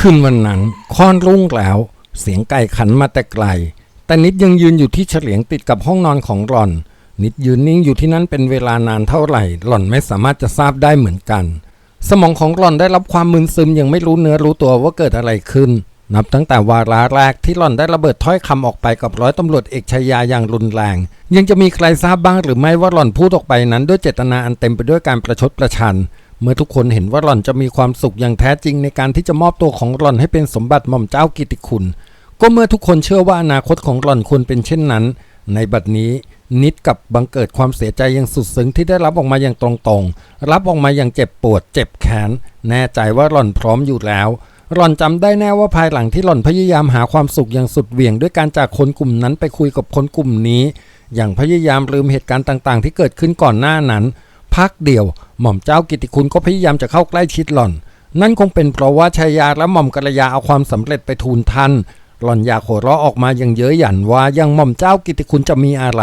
คืนวันนั้นค่อนรุ่งแล้ว เสียงไก่ขันมาแต่ไกล แต่นิดยังยืนอยู่ที่เฉลียงติดกับห้องนอนของหล่อน นิดยืนนิ่งอยู่ที่นั้นเป็นเวลานานเท่าไหร่ หล่อนไม่สามารถจะทราบได้เหมือนกัน สมองของหล่อนได้รับความมึนซึมยังไม่รู้เนื้อรู้ตัวว่าเกิดอะไรขึ้น นับตั้งแต่วาระแรกที่หล่อนได้ระเบิดถ้อยคำออกไปกับร้อยตำรวจเอกชายาอย่างรุนแรง ยังจะมีใครทราบบ้างหรือไม่ว่าหล่อนพูดออกไปนั้นด้วยเจตนาอันเต็มไปด้วยการประชดประชัน เมื่อทุกคนเห็นว่าหล่อนจะมีความสุขอย่างแท้จริงในการที่จะมอบตัวของหล่อนให้เป็นสมบัติหม่อมเจ้ากิติคุณ ก็เมื่อทุกคนเชื่อว่าอนาคตของหล่อนควรเป็นเช่นนั้น ในบัดนี้นิดกับบังเกิดความเสียใจอย่างสุดซึ้งที่ได้รับออกมาอย่างตรงๆ รับออกมาอย่างเจ็บปวดเจ็บแขน แน่ใจว่าหล่อนพร้อมอยู่แล้ว หล่อนจำได้แน่ว่าภายหลังที่หล่อนพยายามหาความสุขอย่างสุดเหวี่ยงด้วยการจากคนกลุ่มนั้นไปคุยกับคนกลุ่มนี้ อย่างพยายามลืมเหตุการณ์ต่างๆ ที่เกิดขึ้นก่อนหน้านั้นพักเดียว หม่อมเจ้ากิติคุณก็พยายามจะเข้าใกล้ชิดหล่อน นั่นคงเป็นเพราะว่าชายาและหม่อมกัลยาเอาความสำเร็จไปทูลท่าน หล่อนอยากโหัวเราะออกมาอย่างเย้ยหยันว่ายังหม่อมเจ้ากิติคุณจะมีอะไร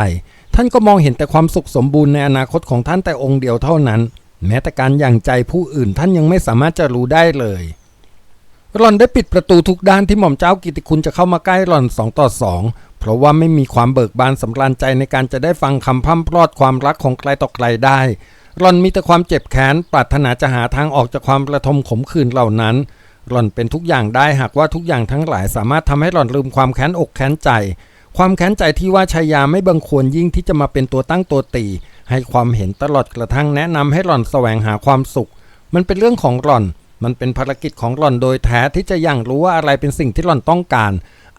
ท่านก็มองเห็นแต่ความสุขสมบูรณ์ในอนาคตของท่านแต่องค์เดียวเท่านั้น แม้แต่การอย่างใจผู้อื่นท่านยังไม่สามารถจะรู้ได้เลยหล่อนได้ปิดประตูทุกด้านที่หม่อมเจ้ากิติคุณจะเข้ามาใกล้หล่อนสองต่อสองเพราะว่าไม่มีความเบิกบานสำราญใจในการจะได้ฟังคำพร่ำพรอดความรักของใครต่อใครได้ หล่อนมีแต่ความเจ็บแค้นปรารถนาจะหาทางออกจากความระทมขมขื่นเหล่านั้น หล่อนเป็นทุกอย่างได้หากว่าทุกอย่างทั้งหลายสามารถทำให้หล่อนลืมความแค้นอกแค้นใจ ความแค้นใจที่ว่าชายาไม่บังควรยิ่งที่จะมาเป็นตัวตั้งตัวตี ให้ความเห็นตลอดกระทั่งแนะนำให้หล่อนแสวงหาความสุข มันเป็นเรื่องของหล่อน มันเป็นภารกิจของหล่อนโดยแท้ที่จะยังรู้ว่าอะไรเป็นสิ่งที่หล่อนต้องการ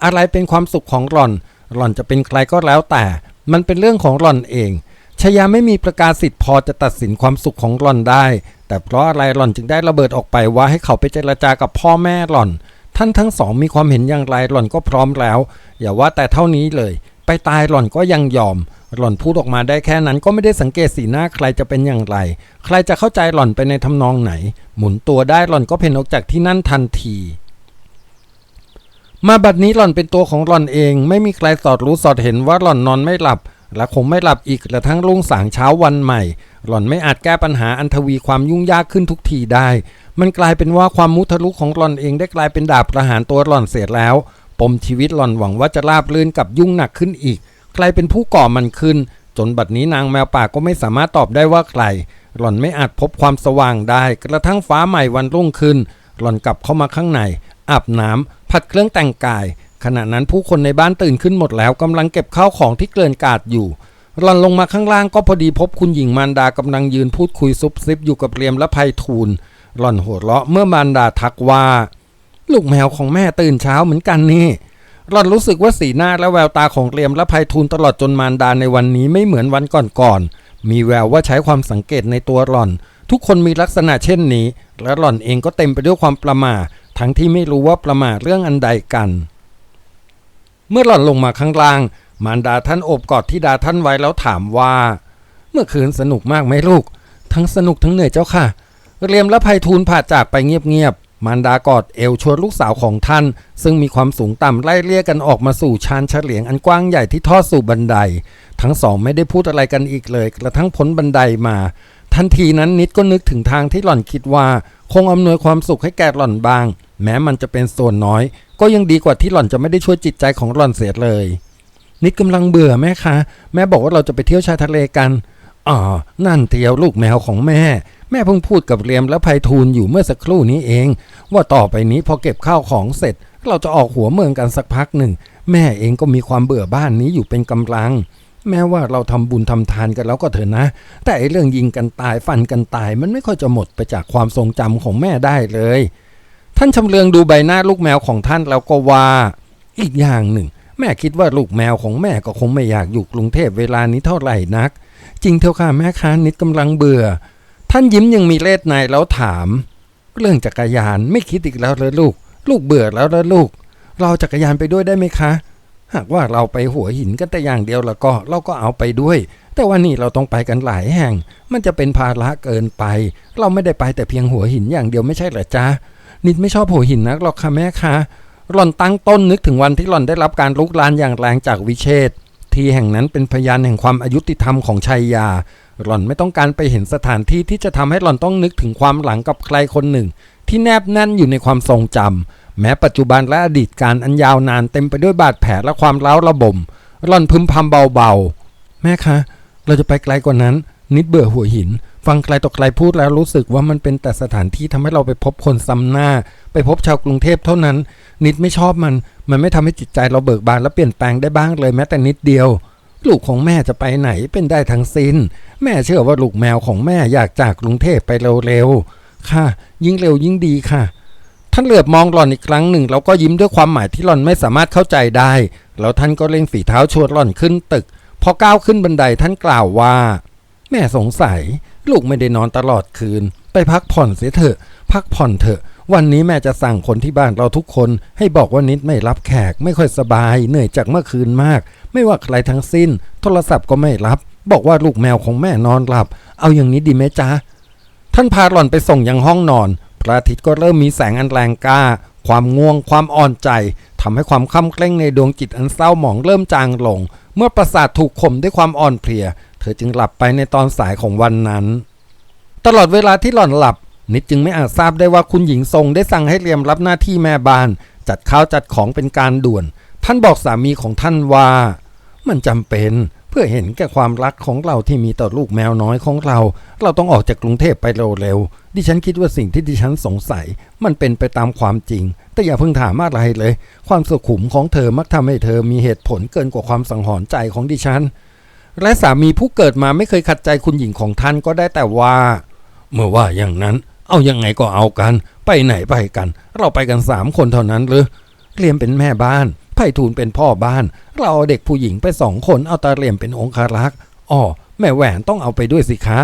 อะไรเป็นความสุขของหล่อน หล่อนจะเป็นใครก็แล้วแต่ มันเป็นเรื่องของหล่อนเอง ชายาไม่มีประกาศสิทธิ์พอจะตัดสินความสุขของหล่อนได้ แต่เพราะอะไรหล่อนจึงได้ระเบิดออกไปว่าให้เขาไปเจรจากับพ่อแม่หล่อน ท่านทั้งสองมีความเห็นอย่างไรหล่อนก็พร้อมแล้ว อย่าว่าแต่เท่านี้เลย ไปตายหล่อนก็ยังยอม หล่อนพูดออกมาได้แค่นั้นก็ไม่ได้สังเกตสีหน้าใครจะเป็นอย่างไร ใครจะเข้าใจหล่อนไปในทำนองไหน หมุนตัวได้หล่อนก็เพ่นออกจากที่นั่นทันทีมาบัดนี้หล่อนเป็นตัวของหล่อนเอง ไม่มีใครสอดรู้สอดเห็นว่าหล่อนนอนไม่หลับ และคงไม่หลับอีกกระทั่งรุ่งสางเช้าวันใหม่ หล่อนไม่อาจแก้ปัญหาอันทวีความยุ่งยากขึ้นทุกทีได้ มันกลายเป็นว่าความมุทะลุของหล่อนเองได้กลายเป็นดาบประหารตัวหล่อนเสียแล้ว ปมชีวิตหล่อนหวังว่าจะราบรื่นกับยุ่งหนักขึ้นอีก ใครเป็นผู้ก่อมันขึ้น จนบัดนี้นางแมวป่าก็ไม่สามารถตอบได้ว่าใคร หล่อนไม่อาจพบความสว่างได้ กระทั่งฟ้าใหม่วันรุ่งขึ้น หล่อนกลับเข้ามาข้างในอาบน้ำผัดเครื่องแต่งกาย ขณะนั้นผู้คนในบ้านตื่นขึ้นหมดแล้วกำลังเก็บข้าวของที่เกลื่อนกาดอยู่หล่อนลงมาข้างล่างก็พอดีพบคุณหญิงมารดากำลังยืนพูดคุยซุบซิบอยู่กับเรียมและภัยทูลหล่อนหัวเราะเมื่อมารดาทักว่า ลูกแมวของแม่ตื่นเช้าเหมือนกันนี่หล่อนรู้สึกว่าสีหน้าและแววตาของเรียมและภัยทูลตลอดจนมารดาในวันนี้ไม่เหมือนวันก่อนๆมีแววว่าใช้ความสังเกตในตัวหล่อน ทุกคนมีลักษณะเช่นนี้ และหล่อนเองก็เต็มไปด้วยความประหมาทั้งที่ไม่รู้ว่าประมาทเรื่องอันใดกัน เมื่อหล่อนลงมาข้างล่าง มารดาท่านโอบกอดที่ดาท่านไว้แล้วถามว่า เมื่อคืนสนุกมากไหมลูก ทั้งสนุกทั้งเหนื่อยเจ้าค่ะ เรียมและภัยทูลผ่าจากไปเงียบๆมารดากอดเอวชวนลูกสาวของท่าน ซึ่งมีความสูงต่ำไล่เลี่ยกันออกมาสู่ชานเฉลียงอันกว้างใหญ่ที่ทอดสู่บันได ทั้งสองไม่ได้พูดอะไรกันอีกเลย กระทั่งพ้นบันไดมาทันทีนั้นนิดก็นึกถึงทางที่หล่อนคิดว่า คงอำนวยความสุขให้แก่หล่อนบ้าง แม้มันจะเป็นส่วนน้อย ก็ยังดีกว่าที่หล่อนจะไม่ได้ช่วยจิตใจของหล่อนเสียเลย นิดกำลังเบื่อแม่คะแม่บอกว่าเราจะไปเที่ยวชายทะเลกันอ๋อนั่นเที่ยวลูกแมวของแม่ แม่เพิ่งพูดกับเรียมและภัยทูลอยู่เมื่อสักครู่นี้เอง ว่าต่อไปนี้พอเก็บข้าวของเสร็จ เราจะออกหัวเมืองกันสักพักหนึ่ง แม่เองก็มีความเบื่อบ้านนี้อยู่เป็นกำลัง แม้ว่าเราทำบุญทำทานกันแล้วก็เถอะนะ แต่ไอ้เรื่องยิงกันตายฟันกันตายมันไม่ค่อยจะหมดไปจากความทรงจำของแม่ได้เลยานชำเลืองดูใบหน้าลูกแมวของท่านแล้วก็ว่า อีกอย่างหนึ่ง แม่คิดว่าลูกแมวของแม่ก็คงไม่อยากอยู่กรุงเทพเวลานี้เท่าไหร่นัก จริงเท่าค่ะแม่ค้านิดกำลังเบื่อ ท่านยิ้มยังมีเล่ห์ในแล้วถาม เรื่องจักรยานไม่คิดอีกแล้วเลยลูก ลูกเบื่อแล้วล้วลูก เราจักรยานไปด้วยได้ไหมคะ หากว่าเราไปหัวหินกันแต่อย่างเดียวแล้วก็เราก็เอาไปด้วย แต่ว่านี่เราต้องไปกันหลายแห่ง มันจะเป็นภาระเกินไป เราไม่ได้ไปแต่เพียงหัวหินอย่างเดียวไม่ใช่เหรอจ๊ะ นิดไม่ชอบหัวหินนักหรอกค่ะแม่คะหล่อนตั้งต้นนึกถึงวันที่หล่อนได้รับการลุกลานอย่างแรงจากวิเชษที่แห่งนั้นเป็นพยานแห่งความอายุติธรรมของชัยยา หล่อนไม่ต้องการไปเห็นสถานที่ที่จะทำให้หล่อนต้องนึกถึงความหลังกับใครคนหนึ่ง ที่แนบแน่นอยู่ในความทรงจำแม้ปัจจุบันและอดีตการอันยาวนานเต็มไปด้วยบาดแผลและความร้าวระบมร่อนพึมพำเบาๆ แม่คะ เราจะไปไกลกว่านั้น นิดเบื่อหัวหิน ฟังไกลต่อไกลพูดแล้วรู้สึกว่ามันเป็นแต่สถานที่ทำให้เราไปพบคนซ้ำหน้า ไปพบชาวกรุงเทพเท่านั้น นิดไม่ชอบมัน มันไม่ทำให้จิตใจเราเบิกบานและเปลี่ยนแปลงได้บ้างเลยแม้แต่นิดเดียว ลูกของแม่จะไปไหนเป็นได้ทั้งสิ้น แม่เชื่อว่าลูกแมวของแม่อยากจากกรุงเทพไปเร็วๆค่ะ ยิ่งเร็วยิ่งดีค่ะท่านเหลือบมองหล่อนอีกครั้งหนึ่งแล้วก็ยิ้มด้วยความหมายที่หล่อนไม่สามารถเข้าใจได้ แล้วท่านก็เล็งฝีเท้าชวนหล่อนขึ้นตึก พอก้าวขึ้นบันไดท่านกล่าวว่า แม่สงสัย ลูกไม่ได้นอนตลอดคืน ไปพักผ่อนเสียเถอะ พักผ่อนเถอะ วันนี้แม่จะสั่งคนที่บ้านเราทุกคน ให้บอกว่านิดไม่รับแขก ไม่ค่อยสบาย เหนื่อยจากเมื่อคืนมาก ไม่ว่าใครทั้งสิ้น โทรศัพท์ก็ไม่รับ บอกว่าลูกแมวของแม่นอนหลับ เอาอย่างนี้ดีไหมจ๊ะท่านพาหล่อนไปส่งยังห้องนอน พระอาทิตย์ก็เริ่มมีแสงอันแรงกล้า ความง่วง ความอ่อนใจทำให้ความค่ำเคร่งในดวงจิตอันเศร้าหมองเริ่มจางลง เมื่อประสาทถูกข่มด้วยความอ่อนเพลีย ธอจึงหลับไปในตอนสายของวันนั้น ตลอดเวลาที่หล่อนหลับ นิดจึงไม่อาจทราบได้ว่าคุณหญิงทรงได้สั่งให้เรียมรับหน้าที่แม่บ้าน จัดข้าวจัดของเป็นการด่วน ท่านบอกสามีของท่านว่า มันจำเป็นเพื่อเห็นแก่ความรักของเราที่มีต่อลูกแมวน้อยของเรา เราต้องออกจากกรุงเทพไปเร็วๆดิฉันคิดว่าสิ่งที่ดิฉันสงสัย มันเป็นไปตามความจริง แต่อย่าเพิ่งถามอะไรเลย ความสุขุมของเธอมักทำให้เธอมีเหตุผลเกินกว่าความสังหรณ์ใจของดิฉัน และสามีผู้เกิดมาไม่เคยขัดใจคุณหญิงของท่านก็ได้แต่ว่า เมื่อว่าอย่างนั้น เอายังไงก็เอากัน ไปไหนไปกัน เราไปกันสามคนเท่านั้นหรือเรียมเป็นแม่บ้านไผ่ทูลเป็นพ่อบ้าน เราเอาเด็กผู้หญิงไปสองคนเอาตาเรียมเป็นองคารักษ์อ้อแม่แหวนต้องเอาไปด้วยสิคะ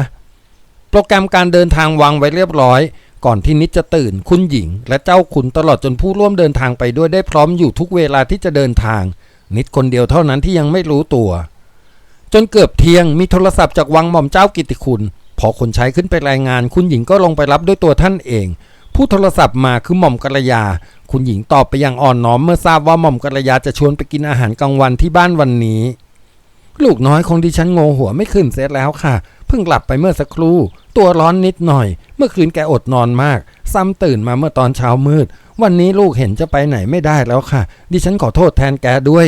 โปรแกรมการเดินทางวางไว้เรียบร้อย ก่อนที่นิดจะตื่น คุณหญิง และเจ้าขุนตลอดจนผู้ร่วมเดินทางไปด้วยได้พร้อมอยู่ทุกเวลาที่จะเดินทาง นิดคนเดียวเท่านั้นที่ยังไม่รู้ตัว จนเกือบเที่ยงมีโทรศัพท์จากวังหม่อมเจ้ากิติคุณ พอคนใช้ขึ้นไปรายงานคุณหญิงก็ลงไปรับด้วยตัวท่านเอง ผู้โทรศัพท์มาคือหม่อมกัลยา คุณหญิงตอบไปอย่างอ่อนน้อมเมื่อทราบว่าหม่อมกัลยาจะชวนไปกินอาหารกลางวันที่บ้านวันนี้ ลูกน้อยของดิฉันโงหัวไม่ขึ้นเสียแล้วค่ะ เพิ่งหลับไปเมื่อสักครู่ ตัวร้อนนิดหน่อย เมื่อคืนแกอดนอนมาก ซ้ำตื่นมาเมื่อตอนเช้ามืด วันนี้ลูกเห็นจะไปไหนไม่ได้แล้วค่ะ ดิฉันขอโทษแทนแกด้วย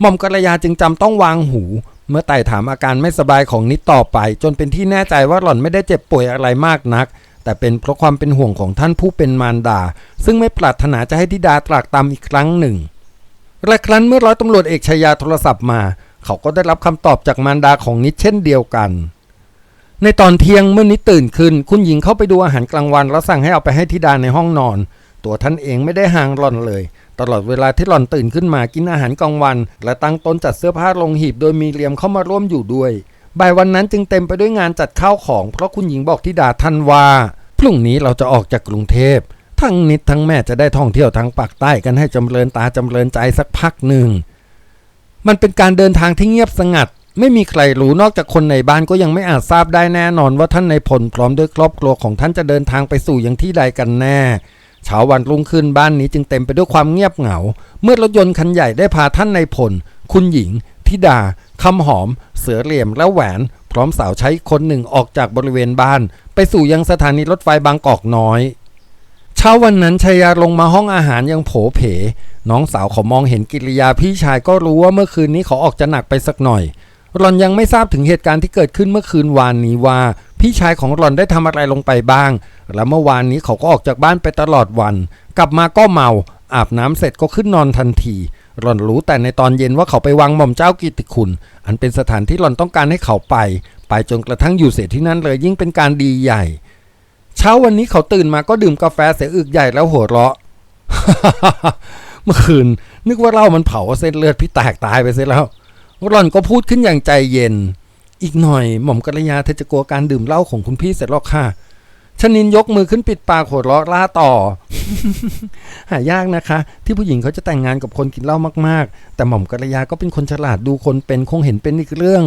หม่อมกัลยาจึงจำต้องวางหู เมื่อไต่ถามอาการไม่สบายของนิดต่อไป จนเป็นที่แน่ใจว่าหล่อนไม่ได้เจ็บป่วยอะไรมากนัก แต่เป็นเพราะความเป็นห่วงของท่านผู้เป็นมารดา ซึ่งไม่ปรารถนาจะให้ธิดาตรากตามอีกครั้งหนึ่งและครั้นเมื่อร้อยตำรวจเอกชายาโทรศัพท์มา เขาก็ได้รับคำตอบจากมารดาของนิดเช่นเดียวกัน ในตอนเที่ยงเมื่อนิดตื่นขึ้น คุณหญิงเข้าไปดูอาหารกลางวันแล้วสั่งให้เอาไปให้ธิดาในห้องนอน ตัวท่านเองไม่ได้ห่างหล่อนเลย ตลอดเวลาที่หล่อนตื่นขึ้นมากินอาหารกลางวัน และตั้งต้นจัดเสื้อผ้าลงหีบโดยมีเลียมเข้ามาร่วมอยู่ด้วย บ่ายวันนั้นจึงเต็มไปด้วยงานจัดข้าวของ เพราะคุณหญิงบอกธิดาท่านว่าพรุ่งนี้เราจะออกจากกรุงเทพทั้งนิดทั้งแม่จะได้ท่องเที่ยวทางปากใต้กันให้จำเริญตาจำเริญใจสักพักหนึ่ง มันเป็นการเดินทางที่เงียบสงัด ไม่มีใครรู้นอกจากคนในบ้านก็ยังไม่อาจทราบได้แน่นอนว่าท่านในายพลพร้อมด้วยครอบครัวของท่านจะเดินทางไปสู่ยังที่ใดกันแน่ เช้าวันรุ่งขึ้นบ้านนี้จึงเต็มไปด้วยความเงียบเหงา เมื่อรถยนต์คันใหญ่ได้พาท่านในพล คุณหญิงธิดาคำหอม เสือเหลี่ยมและแหวน พร้อมสาวใช้คนหนึ่งออกจากบริเวณบ้าน ไปสู่ยังสถานีรถไฟบางกอกน้อย เช้าวันนั้นชายาลงมาห้องอาหารยังโผเผ น้องสาวเขามองเห็นกิริยาพี่ชายก็รู้ว่าเมื่อคืนนี้เขาออกจะหนักไปสักหน่อย หลอนยังไม่ทราบถึงเหตุการณ์ที่เกิดขึ้นเมื่อคืนวานนี้ว่า พี่ชายของหลอนได้ทำอะไรลงไปบ้าง และเมื่อวานนี้เขาก็ออกจากบ้านไปตลอดวัน กลับมาก็เมา อาบน้ำเสร็จก็ขึ้นนอนทันทีหลอนรู้แต่ในตอนเย็นว่าเขาไปวังหม่อมเจ้ากิติคุณ อันเป็นสถานที่หลอนต้องการให้เขาไป ไปจนกระทั่งอยู่เสียที่นั่นเลยยิ่งเป็นการดีใหญ่ เช้าวันนี้เขาตื่นมาก็ดื่มกาแฟเสียอึกใหญ่แล้วหัวเราะเมื่อคืน นึกว่าเหล้ามันเผาเส้นเลือดพี่แตกตายไปเสียแล้ว หล่อนก็พูดขึ้นอย่างใจเย็น อีกหน่อยหม่อมกัลยาเธอจะกลัวการดื่มเหล้าของคุณพี่เสร็จหรอกค่ะชนินยกมือขึ้นปิดปากหัวเราะล่าต่อ หายากนะคะ ที่ผู้หญิงเขาจะแต่งงานกับคนกินเหล้ามากๆ แต่หม่อมกัลยาก็เป็นคนฉลาดดูคนเป็นคงเห็นเป็นอีกเรื่อง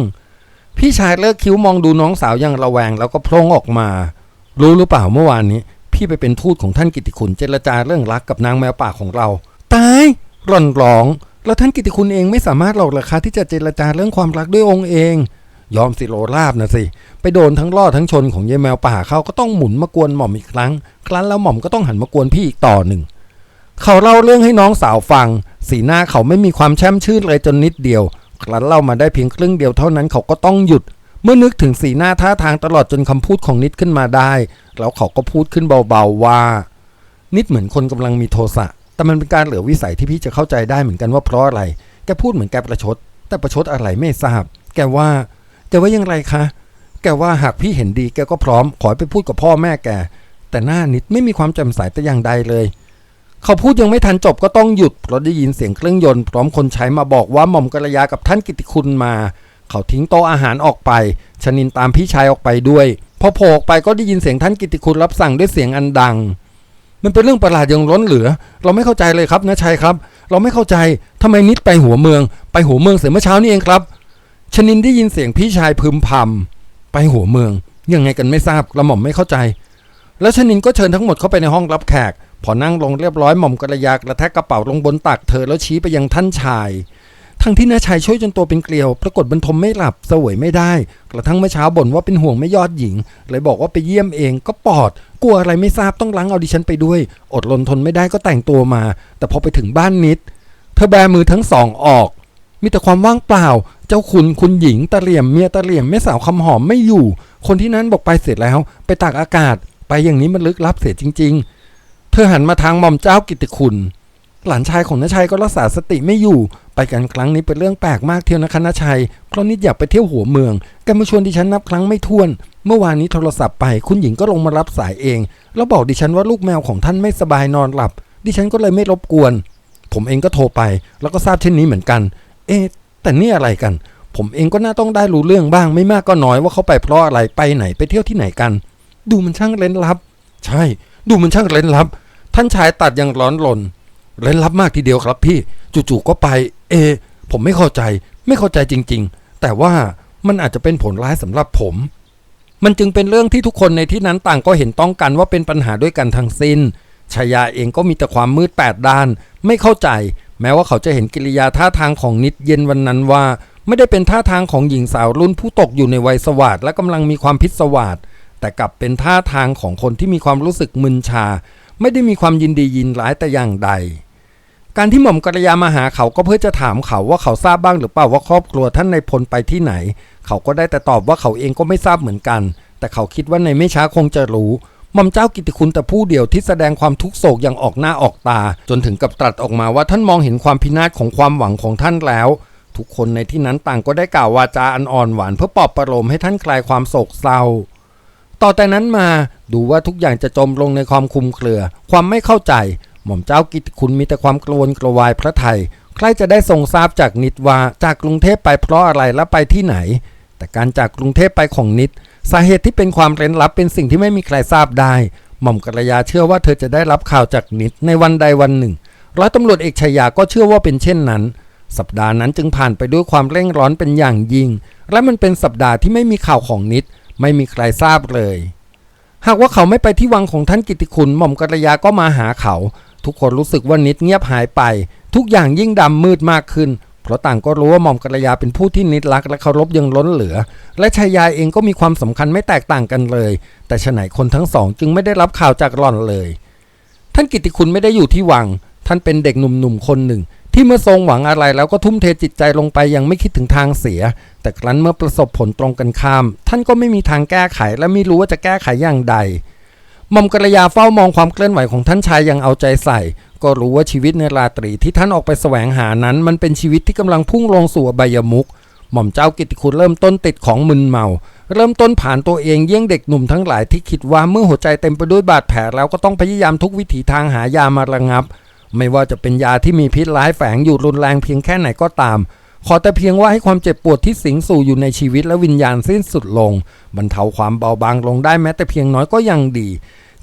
พี่ชายเลิกคิ้วมองดูน้องสาวอย่างระแวงแล้วก็โพลงออกมา รู้หรือเปล่าเมื่อวานนี้ พี่ไปเป็นทูตของท่านกิติคุณเจรจาเรื่องรักกับนางแมวป่าของเรา ตายร่อนร้อง แล้วท่านกิติคุณเองไม่สามารถหรอกหรอคะที่จะเจรจาเรื่องความรักด้วยองค์เอง ยอมสิโลราบนะสิ ไปโดนทั้งล่อทั้งชนของยายแมวป่าเขาก็ต้องหมุนมากวนหม่อมอีกครั้ง ครั้นแล้วหม่อมก็ต้องหันมากวนพี่อีกต่อหนึ่ง เขาเล่าเรื่องให้น้องสาวฟัง สีหน้าเขาไม่มีความแช่มชื่นเลยจนนิดเดียว ครั้นเล่ามาได้เพียงครึ่งเดียวเท่านั้นเขาก็ต้องหยุด เมื่อนึกถึงสีหน้าท่าทางตลอดจนคำพูดของนิดขึ้นมาได้ แล้วเขาก็พูดขึ้นเบาๆว่า นิดเหมือนคนกำลังมีโทสะ แต่มันเป็นการเหลือวิสัยที่พี่จะเข้าใจได้เหมือนกันว่าเพราะอะไร แกพูดเหมือนแกประชด แต่ประชดอะไรไม่ทราบ แกว่า แกว่ายังไรคะ แกว่าหากพี่เห็นดีแกก็พร้อม ขอไปพูดกับพ่อแม่แก แต่หน้านิดไม่มีความจ่มใสแต่อย่างใดเลย เขาพูดยังไม่ทันจบก็ต้องหยุด เพราะได้ยินเสียงเครื่องยนต์พร้อมคนใช้มาบอกว่าหม่อมกัลยากับท่านกิติคุณมา เขาทิ้งโต๊ะอาหารออกไป ชนินตามพี่ชายออกไปด้วย พอโผล่ออกไปก็ได้ยินเสียงท่านกิติคุณรับสั่งด้วยเสียงอันดัง มันเป็นเรื่องประหลาดอย่างล้นเหลือ เราไม่เข้าใจเลยครับนะชัยครับ เราไม่เข้าใจทำไมนิดไปหัวเมือง ไปหัวเมืองเสียเมื่อเช้านี่เองครับชนินได้ยินเสียงพี่ชายพึมพำไปหัวเมือง ยังไงกันไม่ทราบกระหม่อมไม่เข้าใจ แล้วชนินก็เชิญทั้งหมดเข้าไปในห้องรับแขก พอนั่งลงเรียบร้อยหม่อมกระยากระแทกกระเป๋าลงบนตักเธอแล้วชี้ไปยังท่านชาย ทั้งที่น้าชายช่วยจนตัวเป็นเกลียว ปรากฏบรรทมไม่หลับสวยไม่ได้ กระทั่งเมื่อเช้าบ่นว่าเป็นห่วงไม่ยอดหญิง เลยบอกว่าไปเยี่ยมเองก็ปอด กลัวอะไรไม่ทราบต้องล้างเอาดิฉันไปด้วย อดรนทนไม่ได้ก็แต่งตัวมา แต่พอไปถึงบ้านนิด เธอแบมือทั้งสองออก มีแต่ความว่างเปล่า เจ้าคุณคุณหญิงตะเหลี่ยมเมียตะเหลี่ยมแม่สาวคำหอมไม่อยู่ คนที่นั้นบอกไปเสร็จแล้ว ไปตากอากาศ ไปอย่างนี้มันลึกลับเสียจริง ๆ เธอหันมาทางหม่อมเจ้ากิตติคุณ หลานชายของนาชัยก็รักษาสติไม่อยู่ ไปกันครั้งนี้เป็นเรื่องแปลกมากเที่ยวนะคะนาชัย เพราะนิดอยากไปเที่ยวหัวเมืองแกมาชวนดิฉันนับครั้งไม่ถ้วน เมื่อวานนี้โทรศัพท์ไป คุณหญิงก็ลงมารับสายเอง แล้วบอกดิฉันว่าลูกแมวของท่านไม่สบายนอนหลับ ดิฉันก็เลยไม่รบกวน ผมเองก็โทรไป แล้วก็ทราบเช่นนี้เหมือนกัน เอ๊แต่นี่อะไรกัน ผมเองก็น่าต้องได้รู้เรื่องบ้างไม่มากก็น้อยว่าเขาไปเพราะอะไรไปไหนไปเที่ยวที่ไหนกัน ดูมันช่างเร้นลับ ใช่ ดูมันช่างเร้นลับ ท่านชายตัดอย่างร้อนรน เร้นลับมากทีเดียวครับพี่จู่ๆก็ไป เอ ผมไม่เข้าใจ ไม่เข้าใจจริง ๆ แต่ว่ามันอาจจะเป็นผลร้ายสำหรับผม มันจึงเป็นเรื่องที่ทุกคนในที่นั้นต่างก็เห็นต้องกันว่าเป็นปัญหาด้วยกันทั้งสิ้นชายาเองก็มีแต่ความมืดแปดด้าน ไม่เข้าใจ แม้ว่าเขาจะเห็นกิริยาท่าทางของนิดเย็นวันนั้นว่า ไม่ได้เป็นท่าทางของหญิงสาวรุ่นผู้ตกอยู่ในวัยสวัสดและกำลังมีความพิศวาสแต่กลับเป็นท่าทางของคนที่มีความรู้สึกมึนชา ไม่ได้มีความยินดียินร้ายแต่อย่างใด การที่หม่อมกัลยามาหาเขาก็เพื่อจะถามเขาว่าเขาทราบบ้างหรือเปล่าว่าครอบครัวท่านในพลไปที่ไหน เขาก็ได้แต่ตอบว่าเขาเองก็ไม่ทราบเหมือนกัน แต่เขาคิดว่าในไม่ช้าคงจะรู้หม่อมเจ้ากิติคุณแต่ผู้เดียวที่แสดงความทุกโศกอย่างออกหน้าออกตา จนถึงกับตรัสออกมาว่าท่านมองเห็นความพินาศของความหวังของท่านแล้ว ทุกคนในที่นั้นต่างก็ได้กล่าววาจาอันอ่อนหวานเพื่อปลอบประโลมให้ท่านคลายความโศกเศร้าต่อแต่นั้นมาดูว่าทุกอย่างจะจมลงในความคุมเครือ ความไม่เข้าใจ หม่อมเจ้ากิติคุณมีแต่ความกระวนกระวายพระไทย ใครจะได้ทรงทราบจากนิดว่าจากกรุงเทพไปเพราะอะไรและไปที่ไหน แต่การจากกรุงเทพไปของนิด สาเหตุที่เป็นความเร้นลับเป็นสิ่งที่ไม่มีใครทราบได้ หม่อมกัลยาเชื่อว่าเธอจะได้รับข่าวจากนิดในวันใดวันหนึ่ง ร้อยตำรวจเอกชายาก็เชื่อว่าเป็นเช่นนั้น สัปดาห์นั้นจึงผ่านไปด้วยความเร่งร้อนเป็นอย่างยิ่ง และมันเป็นสัปดาห์ที่ไม่มีข่าวของนิด ไม่มีใครทราบเลยหากว่าเขาไม่ไปที่วังของท่านกิติคุณหม่อมกัลยาก็มาหาเขา ทุกคนรู้สึกว่านิดเงียบหายไป ทุกอย่างยิ่งดำมืดมากขึ้น เพราะต่างก็รู้ว่าหม่อมกัลยาเป็นผู้ที่นิดรักและเคารพยังล้นเหลือ และชายาเองก็มีความสำคัญไม่แตกต่างกันเลย แต่ฉะไหนคนทั้งสองจึงไม่ได้รับข่าวจากหล่อนเลย ท่านกิติคุณไม่ได้อยู่ที่วัง ท่านเป็นเด็กหนุ่มๆคนหนึ่ง ที่เมื่อทรงหวังอะไรแล้วก็ทุ่มเทจิตใจลงไปยังไม่คิดถึงทางเสีย แต่ครั้นเมื่อประสบผลตรงกันข้าม ท่านก็ไม่มีทางแก้ไขและไม่รู้ว่าจะแก้ไขอย่างใด หม่อมกัลยาเฝ้ามองความเคลื่อนไหวของท่านชายอย่างเอาใจใส่ ก็รู้ว่าชีวิตในราตรีที่ท่านออกไปแสวงหานั้น มันเป็นชีวิตที่กำลังพุ่งลงสู่อบายมุขหม่อมเจ้ากิตติคุณเริ่มต้นติดของมึนเมา เริ่มต้นผ่านตัวเองเยี่ยงเด็กหนุ่มทั้งหลายที่คิดว่าเมื่อหัวใจเต็มไปด้วยบาดแผลแล้วก็ต้องพยายามทุกวิถีทางหายามาระงับ ไม่ว่าจะเป็นยาที่มีพิษร้ายแฝงอยู่รุนแรงเพียงแค่ไหนก็ตาม ขอแต่เพียงว่าให้ความเจ็บปวดที่สิงสู่อยู่ในชีวิตและวิญญาณสิ้นสุดลง บรรเทาความเบาบางลงได้แม้แต่เพียงน้อยก็ยังดี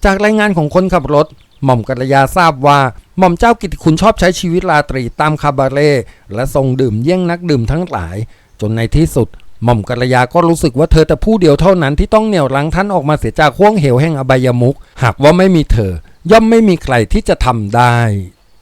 จากรายงานของคนขับรถ หม่อมกัลยาทราบว่า หม่อมเจ้ากิติคุณชอบใช้ชีวิตราตรีตามคาบาเร่และทรงดื่มเยี่ยงนักดื่มทั้งหลาย จนในที่สุด หม่อมกัลยาก็รู้สึกว่าเธอแต่ผู้เดียวเท่านั้นที่ต้องเหนี่ยวรั้งท่านออกมาเสียจากห่วงเหวแห่งอบายมุขหากว่าไม่มีเธอ ย่อมไม่มีใครที่จะทำได้